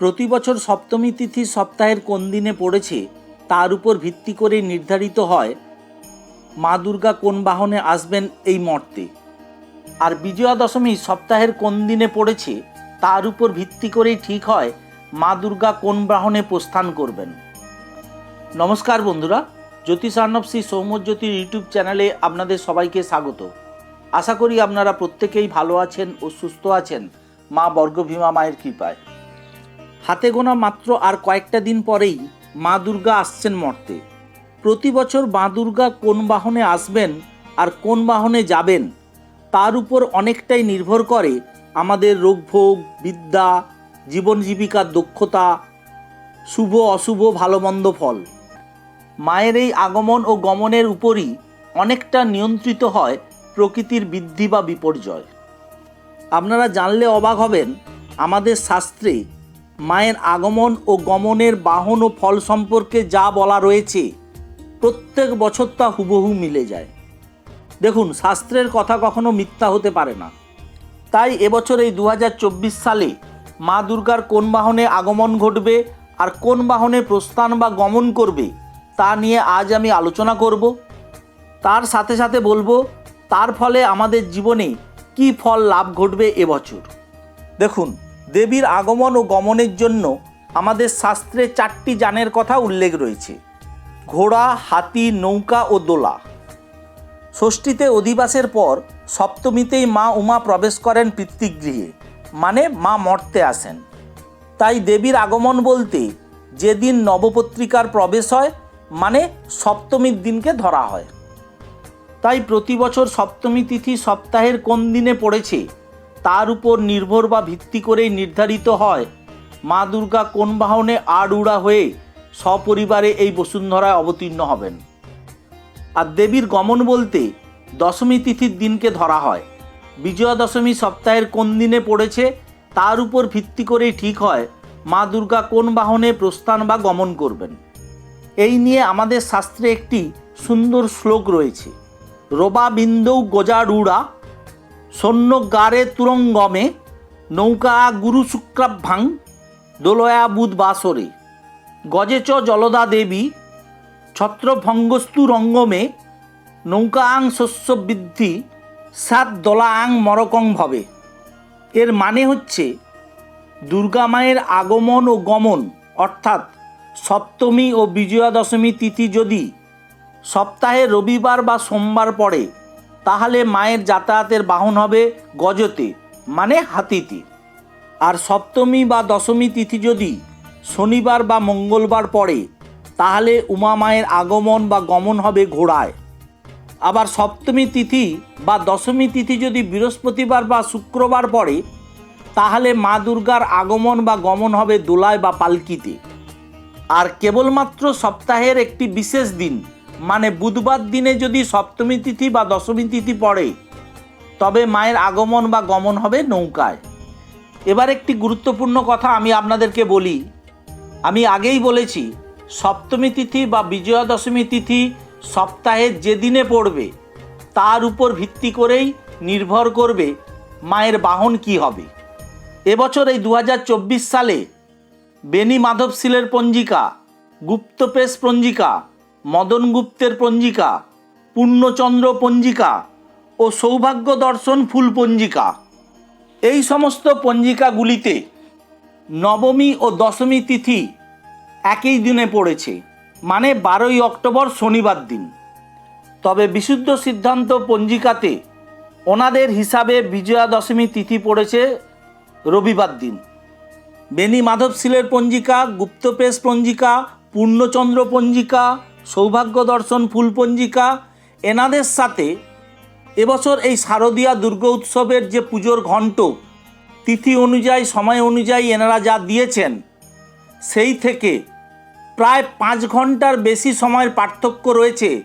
প্রতি বছর সপ্তমী তিথি সপ্তাহের কোন দিনে পড়েছে, তার উপর ভিত্তি করে নির্ধারিত হয়, মা দুর্গা কোন বাহনে আসবেন এই মর্তে। আর বিজয়া দশমী সপ্তাহের কোন দিনে পড়েছে, তার উপর ভিত্তি করেই ঠিক হয়, মা দুর্গা কোন বাহনে প্রস্থান করবেন। নমস্কার বন্ধুরা জ্যোতিষ আর্ণব শ্রী সৌম্যজ্যোতির ইউটিউব চ্যানেলে আপনাদের সবাইকে স্বাগত। আশা করি আপনারা প্রত্যেকেই ভালো আছেন ও সুস্থ আছেন। মা বর্গভীমা মায়ের কৃপায়। হাতে গোনা মাত্র আর কয়েকটা দিন পরেই মা দুর্গা আসছেন মর্তে। প্রতি বছর মা দুর্গা কোন বাহনে আসবেন আর কোন বাহনে যাবেন, তার উপর অনেকটাই নির্ভর করে আমাদের রোগভোগ, বিদ্যা, জীবন জীবিকার দক্ষতা, শুভ, অশুভ ভালো মন্দ ফল। মায়ের এই আগমন ও গমনের উপরই অনেকটা নিয়ন্ত্রিত হয় প্রকৃতির বৃদ্ধি বা বিপর্যয়। আপনারা জানলে অবাক হবেন, আমাদের শাস্ত্রে মায়ের আগমন ও গমনের বাহন ও ফল সম্পর্কে যা বলা রয়েছে, প্রত্যেক বছর তা হুবহু মিলে যায়। দেখুন, শাস্ত্রের কথা কখনো মিথ্যা হতে পারে না। তাই এবছর এই দু হাজার চব্বিশ সালে মা দুর্গার কোন বাহনে আগমন ঘটবে আর কোন বাহনে প্রস্থান বা গমন করবে, তা নিয়ে আজ আমি আলোচনা করব। তার সাথে সাথে বলব তার ফলে আমাদের জীবনে কি ফল লাভ ঘটবে এবছর দেখুন, দেবীর আগমন ও গমনের জন্য আমাদের শাস্ত্রে চারটি যানের কথা উল্লেখ রয়েছে। ঘোড়া, হাতি, নৌকা ও দোলা। ষষ্ঠীতে অধিবাসের পর সপ্তমীতেই মা উমা প্রবেশ করেন পিতৃগৃহে মানে মা মর্তে আসেন। তাই দেবীর আগমন বলতে যেদিন নবপত্রিকার প্রবেশ হয় মানে সপ্তমীর দিনকে ধরা হয়। তাই প্রতি বছর সপ্তমী তিথি সপ্তাহের কোন দিনে পড়েছে, তার উপর নির্ভর বা ভিত্তি করেই নির্ধারিত হয়। মা দুর্গা কোন বাহনে আড়উড়া হয়ে সপরিবারে এই বসুন্ধরায় অবতীর্ণ হবেন? আর দেবীর গমন বলতে দশমী তিথির দিনকে ধরা হয়। বিজয়া দশমী সপ্তাহের কোন দিনে পড়েছে, তার উপর ভিত্তি করেই ঠিক হয় মা দুর্গা কোন বাহনে প্রস্থান বা গমন করবেন। এই নিয়ে আমাদের শাস্ত্রে একটি সুন্দর শ্লোক রয়েছে। রোবা বিন্দৌ গজারুড়া সৈন্য গারে তুরঙ্গমে, নৌকা গুরু শুক্রাভ্যাং, দোলয়া বুধ বাসরে। গজেচ জলদা দেবী, ছত্রভঙ্গস্তু রঙ্গমে নৌকা আং শস্য বৃদ্ধি সাত দলা আং মরকং ভবে। এর মানে হচ্ছে দুর্গা মায়ের আগমন ও গমন, অর্থাৎ সপ্তমী ও বিজয়া দশমী তিথি যদি সপ্তাহে রবিবার বা সোমবার পড়ে, তাহলে মায়ের যাতায়াতের বাহন হবে গজতে মানে হাতিতে। আর সপ্তমী বা দশমী তিথি যদি শনিবার বা মঙ্গলবার পড়ে, তাহলে উমা মায়ের আগমন বা গমন হবে ঘোড়ায়। আবার সপ্তমী তিথি বা দশমী তিথি যদি বৃহস্পতিবার বা শুক্রবার পড়ে, তাহলে মা দুর্গার আগমন বা গমন হবে দোলায় বা পালকিতে। আর কেবলমাত্র সপ্তাহের একটি বিশেষ দিন মানে বুধবার দিনে যদি সপ্তমী তিথি বা দশমী তিথি পড়ে, তবে মায়ের আগমন বা গমন হবে নৌকায়। এবার একটি গুরুত্বপূর্ণ কথা আমি আপনাদেরকে বলি। আমি আগেই বলেছি, সপ্তমী তিথি বা বিজয়া দশমী তিথি সপ্তাহের যে দিনে পড়বে, তার উপর ভিত্তি করেই নির্ভর করবে মায়ের বাহন কি হবে। এবছর এই দু হাজার চব্বিশ সালে বেনি মাধব শিলের পঞ্জিকা, গুপ্তপেশ পঞ্জিকা মদন গুপ্তের পঞ্জিকা, পূর্ণচন্দ্র পঞ্জিকা ও সৌভাগ্য দর্শন ফুল পঞ্জিকা। এই সমস্ত পঞ্জিকাগুলিতে নবমী ও দশমী তিথি একই দিনে পড়েছে মানে বারোই অক্টোবর শনিবার দিন। তবে বিশুদ্ধ সিদ্ধান্ত পঞ্জিকাতে ওনাদের হিসাবে বিজয়া দশমী তিথি পড়েছে রবিবার দিন। বেনি মাধব শিলের পঞ্জিকা, গুপ্তপেশ পঞ্জিকা, পূর্ণচন্দ্র পঞ্জিকা সৌভাগ্য দর্শন ফুল পঞ্জিকা এনাদের সাথে এবছর এই শারদীয়া দুর্গ উৎসবের যে পুজোর ঘণ্ট, তিথি অনুযায়ী, সময় অনুযায়ী এনারা যা দিয়েছেন, সেই থেকে প্রায় পাঁচ ঘণ্টার বেশি সময়ের পার্থক্য রয়েছে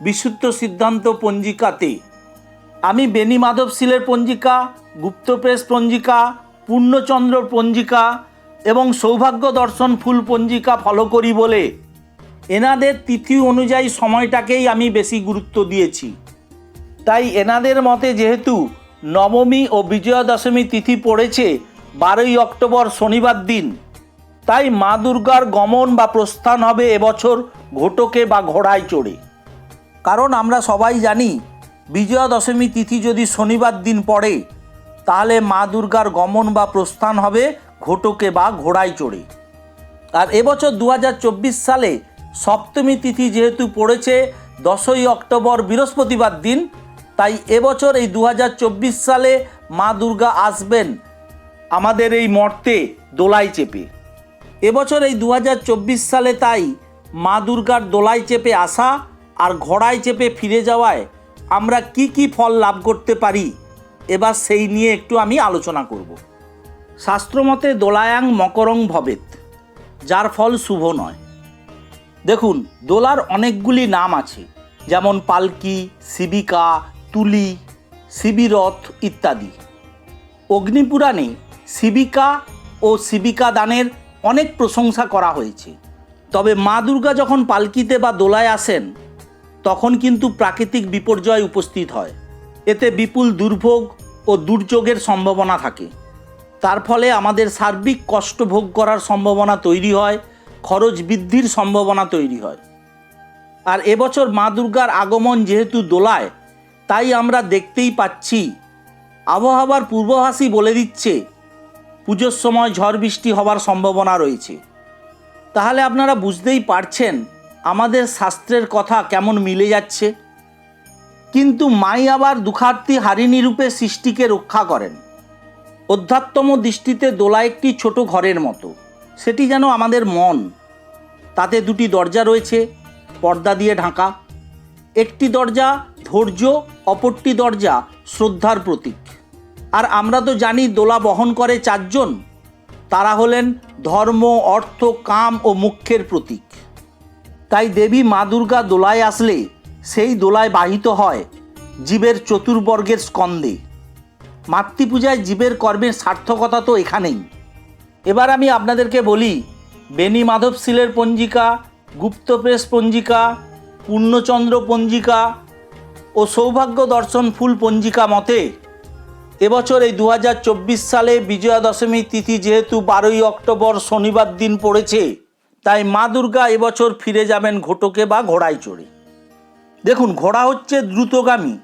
বিশুদ্ধ সিদ্ধান্ত পঞ্জিকাতে। আমি বেনি মাধব শিলের পঞ্জিকা গুপ্তপ্রেস পঞ্জিকা পূর্ণচন্দ্র পঞ্জিকা এবং সৌভাগ্য দর্শন ফুল পঞ্জিকা ফলো করি বলে এনাদের তিথি অনুযায়ী সময়টাকেই আমি বেশি গুরুত্ব দিয়েছি। তাই এনাদের মতে যেহেতু নবমী ও বিজয়া দশমী তিথি পড়েছে, বারোই অক্টোবর শনিবার দিন, তাই মা দুর্গার গমন বা প্রস্থান হবে এবছর ঘোটকে বা ঘোড়ায় চড়ে। কারণ আমরা সবাই জানি বিজয়া দশমী তিথি যদি শনিবার দিন পড়ে, তাহলে মা দুর্গার গমন বা প্রস্থান হবে ঘোটকে বা ঘোড়ায় চড়ে। আর এবছর দু হাজার চব্বিশ সালে সপ্তমী তিথি যেহেতু পড়েছে, দশই অক্টোবর বৃহস্পতিবার দিন, তাই এবছর এই দু হাজার চব্বিশ সালে মা দুর্গা আসবেন আমাদের এই মর্তে দোলায় চেপে। এবছর এই দু হাজার চব্বিশ সালে তাই মা দুর্গার দোলায় চেপে আসা আর ঘোড়ায় চেপে ফিরে যাওয়ায় আমরা কি কি ফল লাভ করতে পারি, এবার সেই নিয়ে একটু আমি আলোচনা করব। শাস্ত্রমতে দোলায়াং মকরং ভবেত, যার ফল শুভ নয়। দেখুন, দোলার অনেকগুলি নাম আছে, যেমন পালকি শিবিকা তুলি শিবিরথ ইত্যাদি। অগ্নিপুরাণে শিবিকা ও শিবিকা দানের অনেক প্রশংসা করা হয়েছে। তবে মা দুর্গা যখন পালকিতে বা দোলায় আসেন, তখন কিন্তু প্রাকৃতিক বিপর্যয় উপস্থিত হয়। এতে বিপুল দুর্ভোগ ও দুর্যোগের সম্ভাবনা থাকে। তার ফলে আমাদের সার্বিক কষ্ট ভোগ করার সম্ভাবনা তৈরি হয় খরচ বৃদ্ধির সম্ভাবনা তৈরি হয়। আর এবছর মা দুর্গার আগমন যেহেতু দোলায়, তাই আমরা দেখতেই পাচ্ছি, আবহাওয়ার পূর্বাভাসই বলে দিচ্ছে, পুজোর সময় ঝড় বৃষ্টি হবার সম্ভাবনা রয়েছে। তাহলে আপনারা বুঝতেই পারছেন আমাদের শাস্ত্রের কথা কেমন মিলে যাচ্ছে। কিন্তু মাই আবার দুঃখার্থী হারিণী রূপে সৃষ্টিকে রক্ষা করেন। অধ্যাত্ম দৃষ্টিতে দোলা একটি ছোট ঘরের মতো। সেটি যেন আমাদের মন। তাতে দুটি দরজা রয়েছে, পর্দা দিয়ে ঢাকা। একটি দরজা ধৈর্য, অপরটি দরজা শ্রদ্ধার প্রতীক। আর আমরা তো জানি দোলা বহন করে চারজন। তারা হলেন ধর্ম, অর্থ, কাম ও মুখ্যের প্রতীক। তাই দেবী মা দুর্গা দোলায় আসলে সেই দোলায় বাহিত হয় জীবের চতুর্বর্গের স্কন্দে মাতৃপূজায় জীবের কর্মের সার্থকতা তো এখানেই। এবার আমি আপনাদেরকে বলি, বেনি মাধব শীলের পঞ্জিকা গুপ্তপ্রেস পঞ্জিকা, পূর্ণচন্দ্র পঞ্জিকা ও সৌভাগ্য দর্শন ফুল পঞ্জিকা মতে, এবছর এই দু হাজার চব্বিশ সালে বিজয়া দশমী তিথি যেহেতু বারোই অক্টোবর শনিবার দিন পড়েছে, তাই মা দুর্গা এবছর ফিরে যাবেন ঘোটকে বা ঘোড়ায় চড়ে। দেখুন, ঘোড়া হচ্ছে দ্রুতগামী,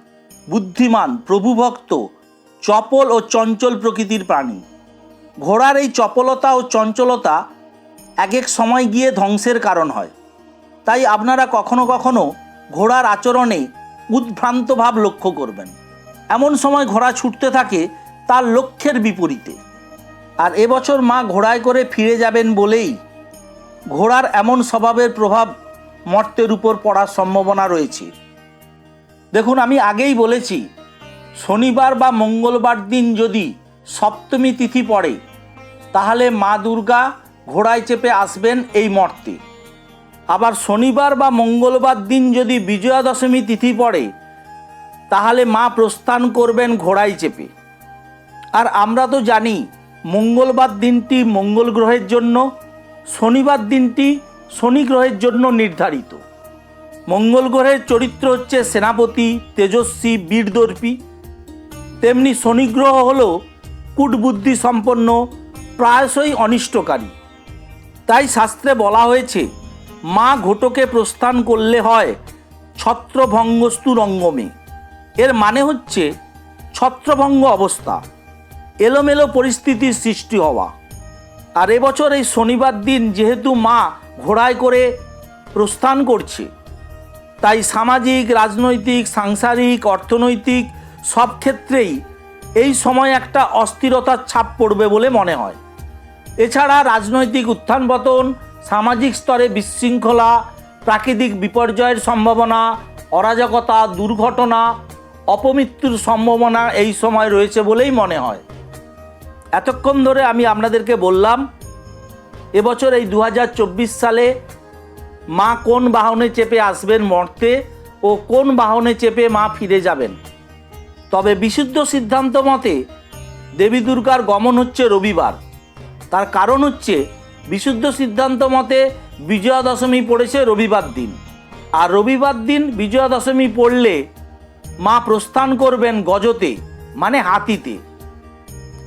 বুদ্ধিমান, প্রভুভক্ত, চপল ও চঞ্চল প্রকৃতির প্রাণী। ঘোড়ার এই চপলতা ও চঞ্চলতা এক এক সময় গিয়ে ধ্বংসের কারণ হয়। তাই আপনারা কখনো কখনো ঘোড়ার আচরণে উদ্ভ্রান্ত ভাব লক্ষ্য করবেন। এমন সময় ঘোড়া ছুটতে থাকে তার লক্ষ্যের বিপরীতে। আর এবছর মা ঘোড়ায় করে ফিরে যাবেন বলেই ঘোড়ার এমন স্বভাবের প্রভাব মর্তের উপর পড়ার সম্ভাবনা রয়েছে। দেখুন, আমি আগেই বলেছি, শনিবার বা মঙ্গলবার দিন যদি সপ্তমী তিথি পড়ে তাহলে মা দুর্গা ঘোড়ায় চেপে আসবেন এই মর্তে আবার শনিবার বা মঙ্গলবার দিন যদি বিজয়া দশমী তিথি পড়ে, তাহলে মা প্রস্থান করবেন ঘোড়ায় চেপে। আর আমরা তো জানি, মঙ্গলবার দিনটি মঙ্গল গ্রহের জন্য, শনিবার দিনটি শনি গ্রহের জন্য নির্ধারিত। মঙ্গল গ্রহের চরিত্র হচ্ছে সেনাপতি, তেজস্বী, বীরদর্পী। তেমনি শনি গ্রহ হল কূটবুদ্ধি সম্পন্ন, প্রায়শই অনিষ্টকারী। তাই শাস্ত্রে বলা হয়েছে, মা ঘটকে প্রস্থান করলে হয় ছত্রভঙ্গস্তু রঙ্গমে এর মানে হচ্ছে ছত্রভঙ্গ অবস্থা, এলোমেলো পরিস্থিতির সৃষ্টি হওয়া। আর এবছর এই শনিবার দিন যেহেতু মা ঘোড়ায় করে প্রস্থান করছে, তাই সামাজিক, রাজনৈতিক, সাংসারিক, অর্থনৈতিক সব ক্ষেত্রেই এই সময় একটা অস্থিরতার ছাপ পড়বে বলে মনে হয়। এছাড়া রাজনৈতিক উত্থান পতন, সামাজিক স্তরে বিশৃঙ্খলা, প্রাকৃতিক বিপর্যয়ের সম্ভাবনা, অরাজকতা, দুর্ঘটনা, অপমৃত্যুর সম্ভাবনা এই সময় রয়েছে বলেই মনে হয়। এতক্ষণ ধরে আমি আপনাদেরকে বললাম, এবছর এই দু হাজার চব্বিশ সালে মা কোন বাহনে চেপে আসবেন মর্তে ও কোন বাহনে চেপে মা ফিরে যাবেন? তবে বিশুদ্ধ সিদ্ধান্ত মতে দেবী দুর্গার গমন হচ্ছে রবিবার। তার কারণ হচ্ছে বিশুদ্ধ সিদ্ধান্ত মতে বিজয়া দশমী পড়েছে রবিবার দিন। আর রবিবার দিন বিজয়া দশমী পড়লে মা প্রস্থান করবেন গজতে মানে হাতিতে।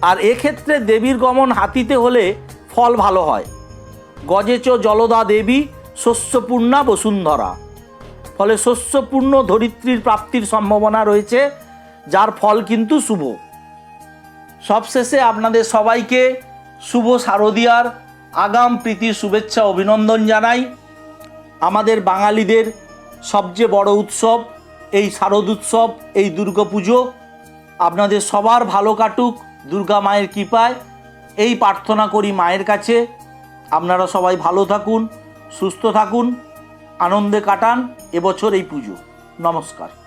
আর এক্ষেত্রে দেবীর গমন হাতিতে হলে ফল ভালো হয়। গজেচ জলদা দেবী শস্যপূর্ণা বসুন্ধরা। ফলে শস্যপূর্ণ ধরিত্রীর প্রাপ্তির সম্ভাবনা রয়েছে যার ফল কিন্তু শুভ। সবশেষে আপনাদের সবাইকে শুভ শারদীয়ার আগাম প্রীতি, শুভেচ্ছা, অভিনন্দন জানাই। আমাদের বাঙালিদের সবচেয়ে বড় উৎসব এই শারদ উৎসব, এই দুর্গাপুজো আপনাদের সবার ভালো কাটুক, দুর্গা মায়ের কৃপায়। এই প্রার্থনা করি মায়ের কাছে। আপনারা সবাই ভালো থাকুন, সুস্থ থাকুন, আনন্দে কাটান এবছর এই পুজো। নমস্কার।